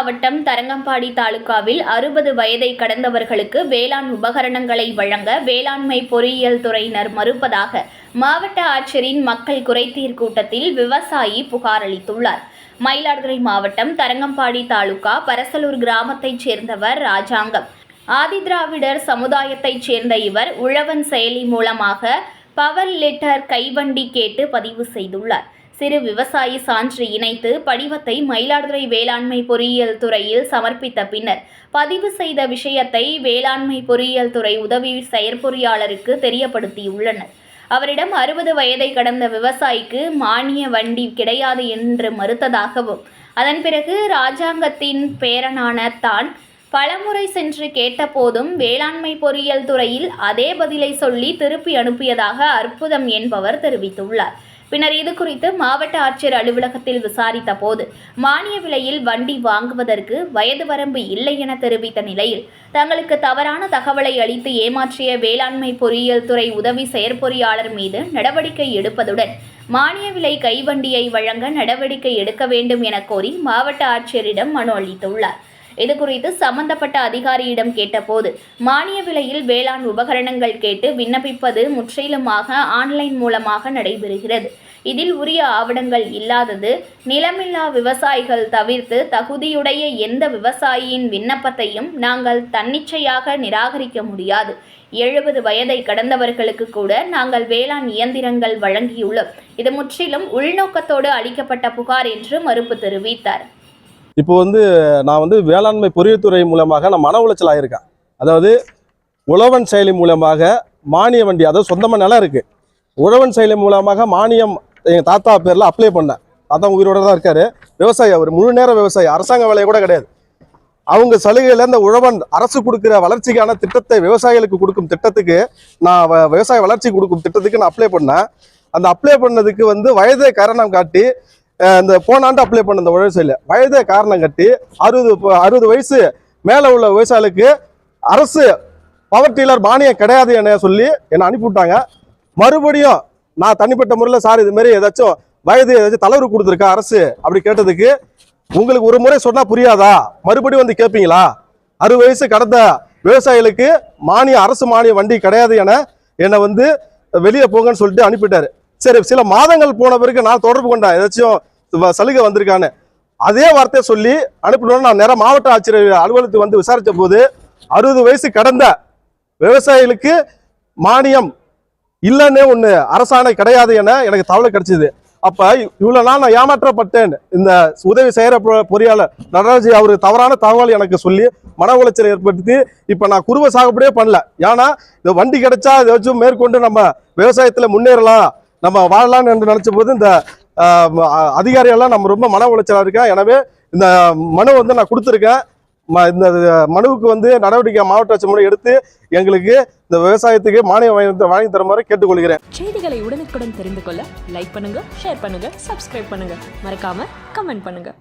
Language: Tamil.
மாவட்டம் தரங்கம்பாடி தாலுகாவில் அறுபது வயதை கடந்தவர்களுக்கு வேளாண் உபகரணங்களை வழங்க வேளாண்மை பொறியியல் துறையினர் மறுப்பதாக மாவட்ட ஆட்சியரின் மக்கள் குறைதீர் கூட்டத்தில் விவசாயி புகார் அளித்துள்ளார். மயிலாடுதுறை மாவட்டம் தரங்கம்பாடி தாலுகா பரசலூர் கிராமத்தைச் சேர்ந்தவர் ராஜாங்கம். ஆதிதிராவிடர் சமுதாயத்தைச் சேர்ந்த இவர் உழவன் செயலி மூலமாக பவர் லிட்டர் கைவண்டி கேட்டு பதிவு செய்துள்ளார். சிறு விவசாயி சான்று இணைத்து படிவத்தை மயிலாடுதுறை வேளாண்மை பொறியியல் துறையில் சமர்ப்பித்த பின்னர் பதிவு செய்த விஷயத்தை வேளாண்மை பொறியியல் துறை உதவி செயற்பொறியாளருக்கு தெரியப்படுத்தியுள்ளனர். அவரிடம் அறுபது வயதை கடந்த விவசாயிக்கு மானிய வண்டி கிடையாது என்று மறுத்ததாகவும் அதன் பிறகு ராஜாங்கத்தின் பேரனான தான் பலமுறை சென்று கேட்டபோதும் வேளாண்மை பொறியியல் துறையில் அதே பதிலை சொல்லி திருப்பி அனுப்பியதாக அற்புதம் என்பவர் தெரிவித்துள்ளார். பின்னர் இது குறித்து மாவட்ட ஆட்சியர் அலுவலகத்தில் விசாரித்த போது மானிய விலையில் வண்டி வாங்குவதற்கு வயது வரம்பு இல்லை என தெரிவித்த நிலையில் தங்களுக்கு தவறான தகவலை அளித்து ஏமாற்றிய வேளாண்மை பொறியியல் துறை உதவி செயற்பொறியாளர் மீது நடவடிக்கை எடுப்பதுடன் மானிய விலை கைவண்டியை வழங்க நடவடிக்கை எடுக்க வேண்டும் என கோரி மாவட்ட ஆட்சியரிடம் மனு அளித்துள்ளார். இதுகுறித்து சம்பந்தப்பட்ட அதிகாரியிடம் கேட்டபோது மானிய விலையில் வேளாண் உபகரணங்கள் கேட்டு விண்ணப்பிப்பது முற்றிலுமாக ஆன்லைன் மூலமாக நடைபெறுகிறது. இதில் உரிய ஆவணங்கள் இல்லாதது நிலமில்லா விவசாயிகள் தவிர்த்து தகுதியுடைய எந்த விவசாயியின் விண்ணப்பத்தையும் நாங்கள் தன்னிச்சையாக நிராகரிக்க முடியாது. எழுபது வயதை கடந்தவர்களுக்கு கூட நாங்கள் வேளாண் இயந்திரங்கள் வழங்கியுள்ளோம். இது முற்றிலும் உள்நோக்கத்தோடு அளிக்கப்பட்ட புகார் என்று மறுப்பு தெரிவித்தார். இப்போ வந்து நான் வந்து வேளாண்மை பொறியியல் துறை மூலமாக நான் மன உளைச்சல் ஆகியிருக்கேன் அதாவது உழவன் செயலி மூலமாக மானிய வண்டி அதாவது சொந்தமாக நிலம் இருக்குது உழவன் செயலி மூலமாக மானியம் எங்கள் தாத்தா பேரில் அப்ளை பண்ணேன். தாத்தா உயிரோட தான் இருக்கார். விவசாயி அவர் முழு நேர விவசாயி அரசாங்க வேலையை கூட கிடையாது. அவங்க சலுகையில் இந்த உழவன் அரசு கொடுக்குற வளர்ச்சிக்கான திட்டத்தை விவசாயிகளுக்கு கொடுக்கும் திட்டத்துக்கு நான் வ- விவசாய வளர்ச்சி கொடுக்கும் திட்டத்துக்கு நான் அப்ளை பண்ணேன். அந்த அப்ளை பண்ணதுக்கு வந்து வயதை காரணம் காட்டி இந்த போன ஆண்டு அப்ளை பண்ண இந்த உழவு செயல வயதை காரணம் காட்டி அறுபது ப- அறுபது வயசு மேலே உள்ள விவசாயிகளுக்கு அரசு பவர் டீலர் மானியம் கிடையாது என சொல்லி என்னை அனுப்பிவிட்டாங்க. மறுபடியும் நான் தனிப்பட்ட முறையில் சார் இது மாதிரி ஏதாச்சும் வயது ஏதாச்சும் தளர்வு கொடுத்துருக்கா அரசு? அப்படி கேட்டதுக்கு உங்களுக்கு ஒரு முறை சொன்னால் புரியாதா? மறுபடியும் வந்து கேட்பீங்களா அறுபது வயசு கடந்த விவசாயிகளுக்கு மானிய அரசு மானிய வண்டி கிடையாது என என்னை வந்து வெளியே போங்கன்னு சொல்லிட்டு அனுப்பிட்டாரு. சரி சில மாதங்கள் போன பிறகு நான் தொடர்பு கொண்டேன் ஏதாச்சும் வ- சலுகை வந்திருக்கான்னு. அதே வார்த்தையை சொல்லி அனுப்பினோன்னு நான் நேரம் மாவட்ட ஆட்சியர் அலுவலகத்துக்கு வந்து விசாரித்த போது அறுபது வயசு கடந்த விவசாயிகளுக்கு மானியம் இல்லைன்னே ஒன்று அரசாணை கிடையாது என எனக்கு தவளை கிடைச்சிது. அப்போ இவ்வளோ நாள் நான் ஏமாற்றப்பட்டேன். இந்த உதவி செய்கிற பொறியாளர் நடராஜ் அவர் தவறான தகவல் எனக்கு சொல்லி மன உளைச்சலை ஏற்படுத்தி இப்போ நான் குருவ சாகுபடியே பண்ணல. ஏன்னா இந்த வண்டி கிடைச்சா இதை வச்சு மேற்கொண்டு நம்ம விவசாயத்தில் முன்னேறலாம். நம்ம வாழலாம்னு என்று நினைச்ச போது இந்த அதிகாரியெல்லாம் நம்ம ரொம்ப மன உளைச்சலா இருக்கேன் எனவே இந்த மனு வந்து நான் கொடுத்துருக்கேன். ம- இந்த மனுவுக்கு வந்து நடவடிக்கை மாவட்ட ஆட்சி மூலம் எடுத்து எங்களுக்கு இந்த விவசாயத்துக்கு மானியம் வாங்கி வாங்கி தருமாறு கேட்டுக்கொள்கிறேன். செய்திகளை உடனுக்குடன் தெரிந்து கொள்ள லைக் பண்ணுங்க ஷேர் பண்ணுங்க சப்ஸ்கிரைப் பண்ணுங்க. மறக்காம கமெண்ட் பண்ணுங்க.